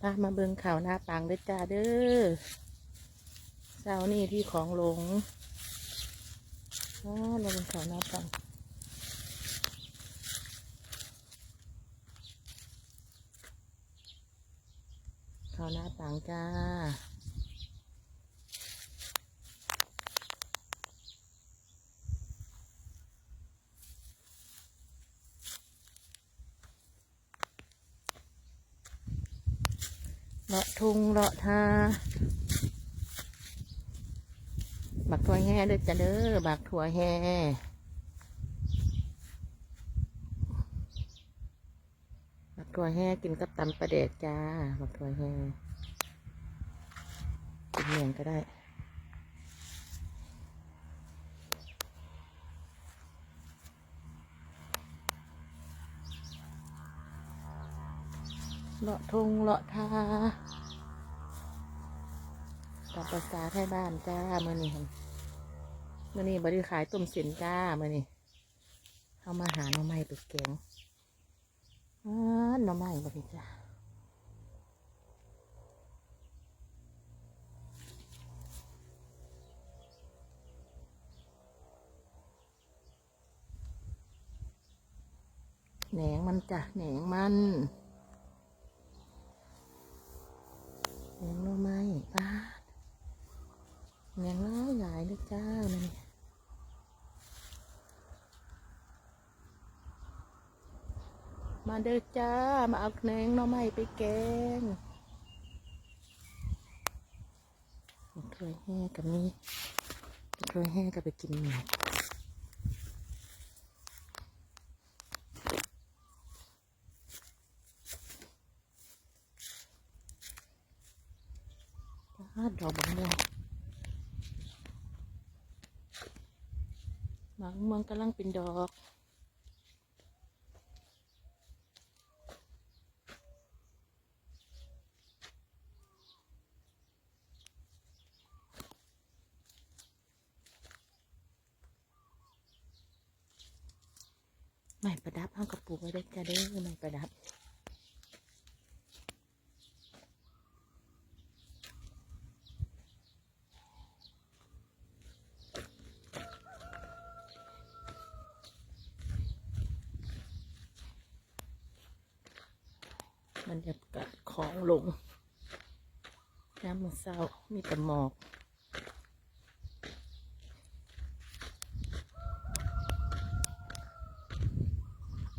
พามาเบิงข่าวหน้าปังเด้อจ้าเด้อเช้านี่ที่ของหลงอ๋อเราเป็นข่าวหน้าปังข่าวหน้าปังจ้า เลาะทุงเลาะทาบักถั่วแห่เด้อจ้าเด้อบักถั่วแห่บักถั่วแห่กินกับตำปลาเด็กจ้าบักถั่วแห่กินเหมือนก็ได้ เลาะทงเลาะทากับภาษาไทยบ้านจ้าเมื่อนี้เมื่อนี้บริขายต้มสินจ้าเมื่อนี้เข้ามาหาหน่อไม้ตุกแกงอ้าหน่อไม้บริจ้าแหนงมันจ้ะแหนงมัน แหนงหน่อไม้ป้าดแหนงหลายหลายเลยจ้ามันมาเด้อจ้า มาเอาแหนงหน่อไม้ไปแกงเคยแห่กับนี้เคยแห่กับไปกินหมู ดดอกบางม่วงบางม่วงกำลังเป็นดอกไม่ประดับเอากระปุกไว้ได้จ้าเด้อไม่ประดับ บรรยากาศของลงน้ำมันเศร้ามีแต่หมอก